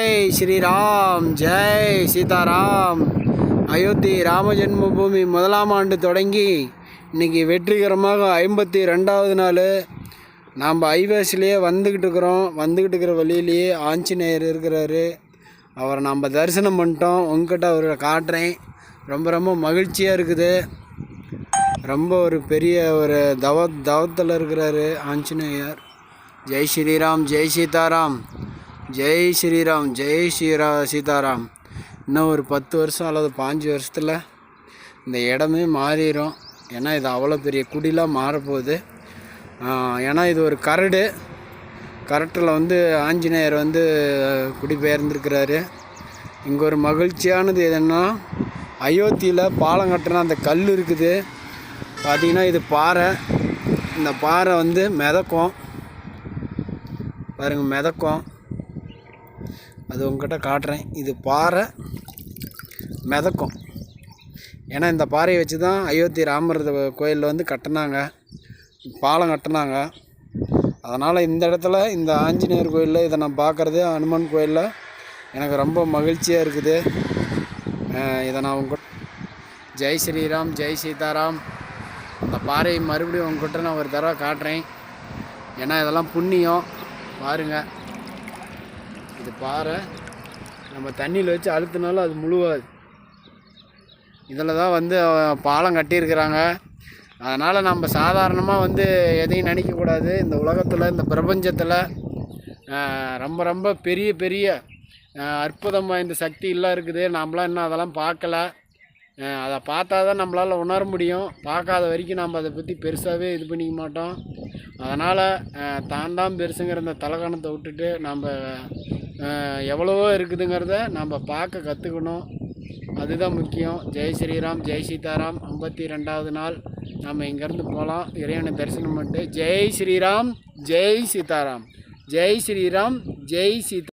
ஜெய் ஸ்ரீராம் ஜெய் சீதாராம். அயோத்தி ராம ஜென்மபூமி முதலாம் ஆண்டு தொடங்கி இன்னைக்கு வெற்றிகரமாக ஐம்பத்தி ரெண்டாவது நாள். நாம் ஐவேஸ்லேயே வந்துக்கிட்டு இருக்கிறோம். வந்துக்கிட்டு இருக்கிற வழியிலேயே ஆஞ்சநேயர் இருக்கிறாரு. அவரை நம்ம தரிசனம் பண்ணிட்டோம். உங்ககிட்ட அவரை காட்டுறேன். ரொம்ப ரொம்ப மகிழ்ச்சியாக இருக்குது. ரொம்ப ஒரு பெரிய ஒரு தவ தவத்தில் இருக்கிறாரு ஆஞ்சநேயர். ஜெய் ஸ்ரீராம் ஜெய் சீதாராம். ஜெய் ஸ்ரீராம் ஜெய் ஸ்ரீரா சீதாராம். இன்னும் ஒரு பத்து வருஷம் அல்லது பாஞ்சு வருஷத்தில் இந்த இடமே மாறிடும் ஏன்னா இது அவ்வளோ பெரிய குடிலாம் மாறப்போகுது. ஏன்னா இது ஒரு கரடு. கரட்டில் வந்து ஆஞ்சநேயர் வந்து குடிபெயர்ந்திருக்கிறாரு. இங்கே ஒரு மகிழ்ச்சியானது எதுன்னா அயோத்தியில் பாலம் கட்டின அந்த கல் இருக்குது. பார்த்திங்கன்னா இது பாறை. இந்த பாறை வந்து மிதக்கும். பாருங்கள் மிதக்கும். அது உங்ககிட்ட காட்டுறேன். இது பாறை மிதக்கும். ஏன்னா இந்த பாறையை வச்சு தான் அயோத்தி ராமர் கோயிலில் வந்து கட்டினாங்க. பாலம் கட்டினாங்க. அதனால் இந்த இடத்துல இந்த ஆஞ்சநேயர் கோயிலில் இதை நான் பார்க்குறது ஹனுமான் கோயிலில் எனக்கு ரொம்ப மகிழ்ச்சியாக இருக்குது. இதை நான் உங்க ஜெய் ஸ்ரீராம் ஜெய் சீதாராம். அந்த பாறையை மறுபடியும் உங்ககிட்ட நான் ஒரு தடவை காட்டுறேன். ஏன்னா இதெல்லாம் புண்ணியம். பாருங்கள் இது பாறை. நம்ம தண்ணியில் வச்சு அழுத்தினாலும் அது முழுவாது இதில் தான் வந்து பாலம் கட்டியிருக்கிறாங்க. அதனால் நம்ம சாதாரணமாக வந்து எதையும் நினைக்கக்கூடாது இந்த உலகத்தில் இந்த பிரபஞ்சத்தில் ரொம்ப ரொம்ப பெரிய பெரிய அற்புதம் வாய்ந்த சக்தியெல்லாம் இருக்குது. நாமளாம் இன்னும் அதெல்லாம் பார்க்கல. அதை பார்த்தா தான் நம்மளால் உணர முடியும். பார்க்காத வரைக்கும் நம்ம அதை பற்றி பெருசாகவே இது பண்ணிக்க மாட்டோம். அதனால் தான் தான் பெருசுங்கிற இந்த தலகணத்தை விட்டுட்டு நம்ம எவ்வளவோ இருக்குதுங்கிறத நம்ம பார்க்க கற்றுக்கணும் அதுதான் முக்கியம். ஜெய் ஸ்ரீராம் ஜெய் சீதாராம் ஐம்பத்தி ரெண்டாவது நாள். நம்ம இங்கேருந்து போகலாம் இறைவனை தரிசனம் பண்ணிட்டு ஜெய் ஸ்ரீராம் ஜெய் சீதாராம். ஜெய் ஸ்ரீராம் ஜெய் சீதா